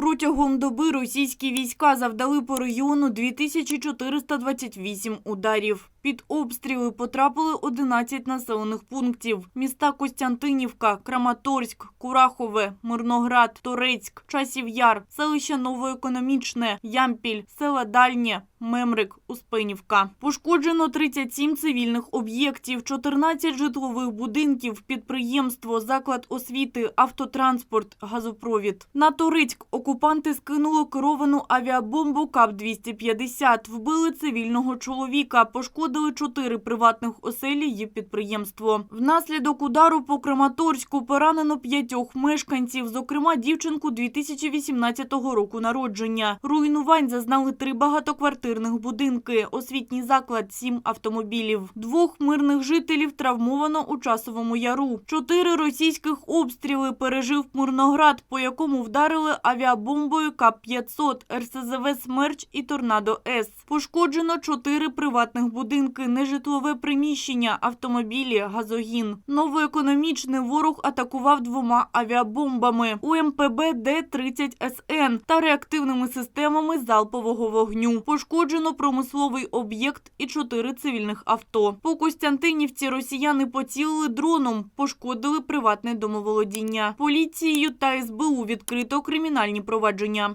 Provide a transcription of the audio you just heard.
Протягом доби російські війська завдали по регіону 2428 ударів. Під обстріли потрапили 11 населених пунктів. Міста Костянтинівка, Краматорськ, Курахове, Мирноград, Торецьк, Часів Яр, селище Новоекономічне, Ямпіль, села Дальнє, Мемрик, Успенівка. Пошкоджено 37 цивільних об'єктів, 14 житлових будинків, підприємство, заклад освіти, автотранспорт, газопровід. На Торицьк окупанти скинули керовану авіабомбу КАП-250, вбили цивільного чоловіка, пошкодили чотири приватних оселі і підприємство. Внаслідок удару по Краматорську поранено п'ятьох мешканців, зокрема дівчинку 2018 року народження. Руйнувань зазнали три багатоквартирних будинки, освітній заклад, сім автомобілів. Двох мирних жителів травмовано у часовому яру. Чотири російських обстріли пережив Мирноград, по якому вдарили авіабомбою КАП-500, РСЗВ «Смерч» і «Торнадо-С». Пошкоджено чотири приватних будинки, нежитлове приміщення, автомобілі, газогін. Новоекономічний ворог атакував двома авіабомбами УМПБ Д-30СН та реактивними системами залпового вогню. Пошкоджено промисловий об'єкт і чотири цивільних авто. По Костянтинівці росіяни поцілили дроном, пошкодили приватне домоволодіння. Поліцією та СБУ відкрито кримінальні провадження.